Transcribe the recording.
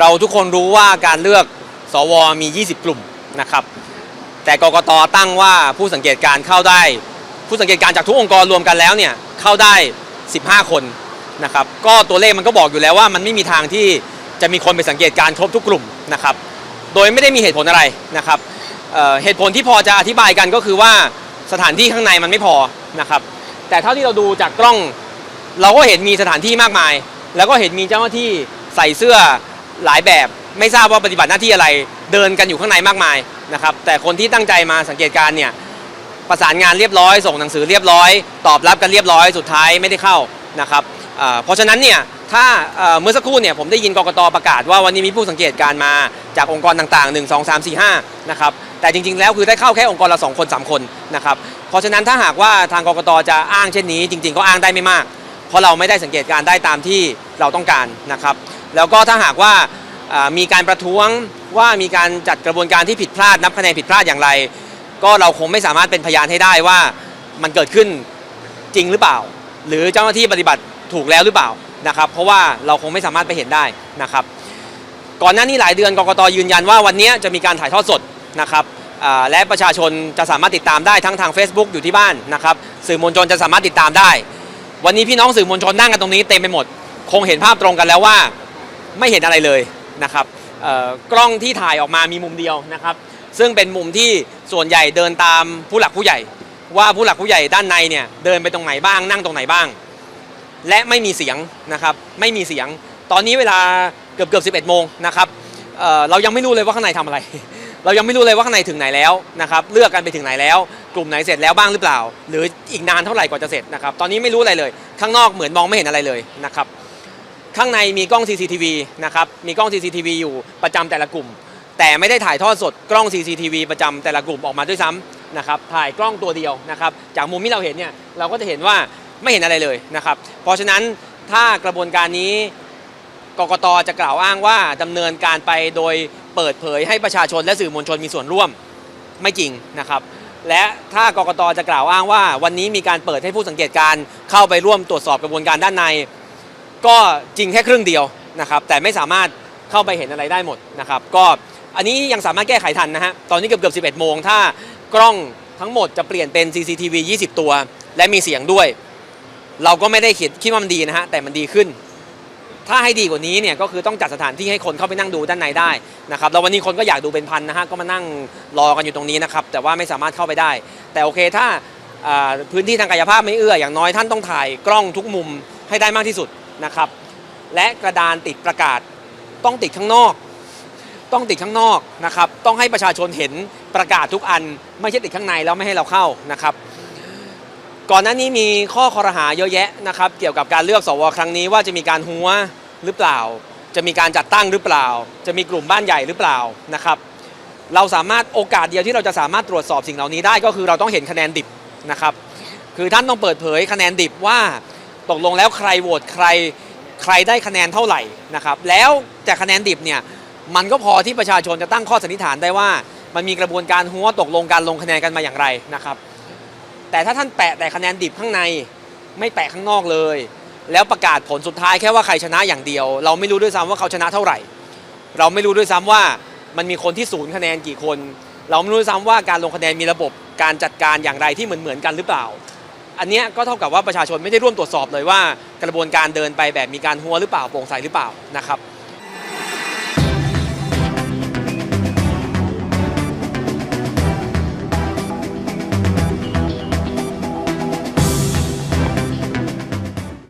เราทุกคนรู้ว่าการเลือกสวมี 20 กลุ่มนะครับ แต่กกตตั้งว่าผู้สังเกตการเข้าได้ ผู้สังเกตการจากทุกองค์กรรวมกันแล้วเนี่ยเข้าได้ 15 คนนะครับ ก็ตัวเลขมันก็บอกอยู่แล้วว่ามันไม่มีทางที่จะมีคนไปสังเกตการครบทุกกลุ่มนะครับ โดยไม่ได้มีเหตุผลอะไรนะครับเเหตุผลที่พอจะอธิบายกันก็คือว่าสถานที่ข้างในมันไม่พอนะครับ แต่เท่าที่เราดูจากกล้อง เราก็เห็นมีสถานที่มากมาย แล้วก็เห็นมีเจ้าหน้าที่ใส่เสื้อ หลายแบบไม่ทราบว่าปฏิบัติหน้าที่อะไรเดินกันอยู่ข้างในมากมายนะครับแต่คนที่ตั้งใจมาสังเกตการณ์เนี่ยประสานงานเรียบร้อย ส่งหนังสือเรียบร้อย ตอบรับกันเรียบร้อยสุดท้ายไม่ได้เข้านะครับเพราะฉะนั้นเนี่ยถ้าเมื่อสักครู่เนี่ยผมได้ยินกรกตประกาศว่าวันนี้มีผู้สังเกตการณ์มาจากองค์กรต่างๆ 1 2 3 4 5นะครับแต่จริงๆแล้วคือได้เข้าแค่องค์กรละ2คน 3 คนนะครับเพราะฉะนั้นถ้าหากว่าทางกรกตจะอ้างเช่นนี้ จริงๆก็อ้างได้ไม่มาก เพราะเราไม่ได้สังเกตการณ์ได้ตามที่เราต้องการนะครับ แล้วก็ถ้าหากว่ามีการประท้วงว่ามีการจัดกระบวนการที่ผิดพลาดนับคะแนนผิดพลาดอย่างไร ก็เราคงไม่สามารถเป็นพยานให้ได้ว่ามันเกิดขึ้นจริงหรือเปล่า หรือเจ้าหน้าที่ปฏิบัติถูกแล้วหรือเปล่านะครับเพราะว่าเราคงไม่สามารถไปเห็นได้นะครับ ก่อนหน้านี้หลายเดือนกกตยืนยันว่าวันนี้จะมีการถ่ายทอดสดนะครับและประชาชนจะสามารถติดตามได้ทั้งทาง Facebook อยู่ที่บ้านนะครับสื่อมวลชนจะสามารถติดตามได้ วันนี้พี่น้องสื่อมวลชนนั่งกันตรงนี้เต็มไปหมด คงเห็นภาพตรงกันแล้วว่า ไม่เห็นอะไรเลยนะครับกล้องที่ถ่ายออกมามีมุมเดียวนะครับ ซึ่งเป็นมุมที่ส่วนใหญ่เดินตามผู้หลักผู้ใหญ่ ว่าผู้หลักผู้ใหญ่ด้านในเนี่ยเดินไปตรงไหนบ้างนั่งตรงไหนบ้าง และไม่มีเสียงนะครับไม่มีเสียง ตอนนี้เวลาเกือบเกือบ11โมงนะครับเเรายังไม่รู้เลยว่าข้างในทำอะไร เรายังไม่รู้เลยว่าข้างในถึงไหนแล้วนะครับเลือกกันไปถึงไหนแล้ว กลุ่มไหนเสร็จแล้วบ้างหรือเปล่า หรืออีกนานเท่าไหร่กว่าจะเสร็จนะครับตอนนี้ไม่รู้อะไรเลย ข้างนอกเหมือนมองไม่เห็นอะไรเลยนะครับ ข้างในมีกล้อง CCTV นะครับมีกล้อง CCTV อยู่ประจำแต่ละกลุ่ม แต่ไม่ได้ถ่ายทอดสดกล้อง CCTV ประจำแต่ละกลุ่มออกมาด้วยซ้ำนะครับถ่ายกล้องตัวเดียวนะครับจากมุมที่เราเห็นเนี่ยเราก็จะเห็นว่าไม่เห็นอะไรเลยนะครับเพราะฉะนั้นถ้ากระบวนการนี้กกตจะกล่าวอ้างว่าดำเนินการไปโดยเปิดเผยให้ประชาชนและสื่อมวลชนมีส่วนร่วมไม่จริงนะครับ และถ้ากกตจะกล่าวอ้างว่า วันนี้มีการเปิดให้ผู้สังเกตการณ์เข้าไปร่วมตรวจสอบกระบวนการด้านใน ก็จริงแค่ครึ่งเดียวนะครับแต่ไม่สามารถเข้าไปเห็นอะไรได้หมดนะครับก็อันนี้ยังสามารถแก้ไขทันนะฮะตอนนี้เกือบเกือบ11 โมง ถ้ากล้องทั้งหมดจะเปลี่ยนเป็น CCTV 20 ตัว และมีเสียงด้วย เราก็ไม่ได้คิดคิดว่ามันดีนะฮะแต่มันดีขึ้น ถ้าให้ดีกว่านี้เนี่ยก็คือต้องจัดสถานที่ให้คนเข้าไปนั่งดูด้านในได้นะครับแล้ววันนี้คนก็อยากดูเป็นพันนะฮะก็มานั่งรอกันอยู่ตรงนี้นะครับแต่ว่าไม่สามารถเข้าไปได้ แต่โอเคถ้าพื้นที่ทางกายภาพไม่เอื้ออย่างน้อยท่านต้องถ่ายกล้องทุกมุมให้ได้มากที่สุด นะครับ และกระดานติดประกาศต้องติดข้างนอก ต้องติดข้างนอกนะครับ ต้องให้ประชาชนเห็นประกาศทุกอัน ไม่ใช่ติดข้างในแล้วไม่ให้เราเข้านะครับ ก่อนหน้านี้มีข้อคอรหาเยอะแยะนะครับ เกี่ยวกับการเลือกสวครั้งนี้ว่าจะมีการหัวหรือเปล่า จะมีการจัดตั้งหรือเปล่า จะมีกลุ่มบ้านใหญ่หรือเปล่านะครับเราสามารถโอกาสเดียวที่เราจะสามารถตรวจสอบสิ่งเหล่านี้ได้ก็คือเราต้องเห็นคะแนนดิบนะครับ คือท่านต้องเปิดเผยคะแนนดิบว่า ตกลงแล้วใครโหวตใครใครได้คะแนนเท่าไหร่นะครับแล้วจากคะแนนดิบเนี่ยมันก็พอที่ประชาชนจะตั้งข้อสันนิษฐานได้ว่า มันมีกระบวนการหัวตกลงการลงคะแนนกันมาอย่างไรนะครับ แต่ถ้าท่านแปะแต่คะแนนดิบข้างในไม่แปะข้างนอกเลย แล้วประกาศผลสุดท้ายแค่ว่าใครชนะอย่างเดียว เราไม่รู้ด้วยซ้ำว่าเขาชนะเท่าไหร่ เราไม่รู้ด้วยซ้ำว่ามันมีคนที่ศูนย์คะแนนกี่คน เราไม่รู้ด้วยซ้ำว่าการลงคะแนนมีระบบการจัดการอย่างไรที่เหมือนเหมือนกันหรือเปล่า อันเนี้ยก็เท่ากับว่าประชาชนไม่ได้ร่วมตรวจสอบเลยว่ากระบวนการเดินไปแบบมีการหัวหรือเปล่าโปร่งใสหรือเปล่านะครับ